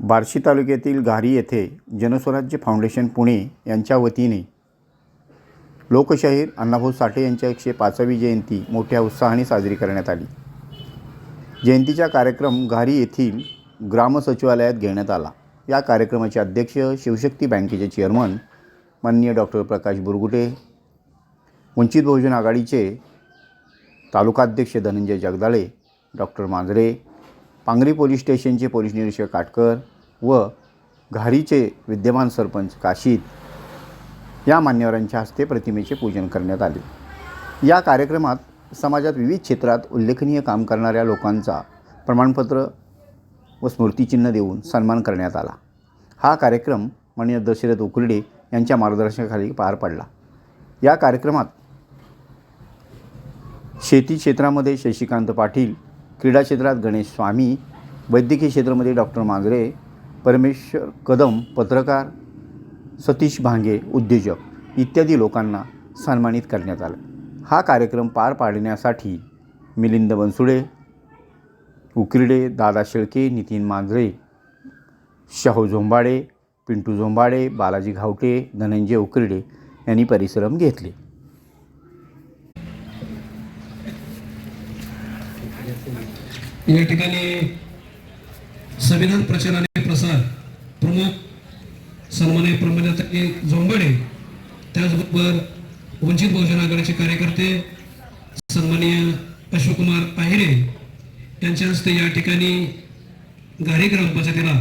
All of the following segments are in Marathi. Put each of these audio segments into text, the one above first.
बार्शी तालुक्यातील घारी येथे जनस्वराज्य फाउंडेशन पुणे यांच्या वतीने लोकशाहीर अण्णाभाऊ साठे यांच्या एकशे पाचवी जयंती मोठ्या उत्साहाने साजरी करण्यात आली. जयंतीचा कार्यक्रम घारी येथील ग्राम सचिवालयात घेण्यात आला. या कार्यक्रमाचे अध्यक्ष शिवशक्ती बँकेचे चेअरमन माननीय डॉक्टर प्रकाश बुरगुटे वंचित बहुजन आघाडीचे तालुकाध्यक्ष धनंजय जगदाळे डॉक्टर मांजरे पांगरी पोलीस स्टेशनचे पोलीस निरीक्षक काटकर व घारीचे विद्यमान सरपंच काशीद या मान्यवरांच्या हस्ते प्रतिमेचे पूजन करण्यात आले. या कार्यक्रमात समाजात विविध क्षेत्रात उल्लेखनीय काम करणाऱ्या लोकांचा प्रमाणपत्र व स्मृतिचिन्ह देऊन सन्मान करण्यात आला. हा कार्यक्रम माननीय दशरथ उकुर्डे यांच्या मार्गदर्शनाखाली पार पडला. या कार्यक्रमात शेती क्षेत्रामध्ये शशिकांत पाटील क्रीडा क्षेत्रात गणेश स्वामी वैद्यकीय क्षेत्रामध्ये डॉक्टर मांजरे परमेश्वर कदम पत्रकार सतीश भांगे उद्योजक इत्यादी लोकांना सन्मानित करण्यात आलं. हा कार्यक्रम पार पाडण्यासाठी मिलिंद बनसुडे उकिरडे दादा शेळके नितीन मांजरे शाहू झोंबाडे पिंटू झोंबाडे बालाजी घावटे धनंजय उकिरडे यांनी परिश्रम घेतले. या ठिकाणी संविधान प्रचार आणि प्रसार प्रमुख सन्मान्य प्रमोदताई झोंबाडे त्याचबरोबर वंचित बहुजन आघाडीचे कार्यकर्ते सन्माननीय अशोककुमार पाहिरे यांच्या हस्ते या ठिकाणी गारी ग्रामपंचायतीला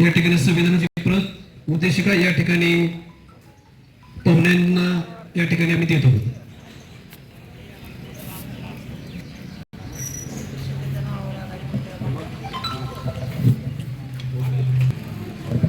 या ठिकाणी संविधानाची प्रत उद्देशिका या ठिकाणी पाहुण्यांना या ठिकाणी आम्ही देत. आहोत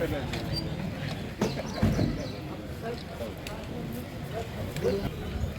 Thank you.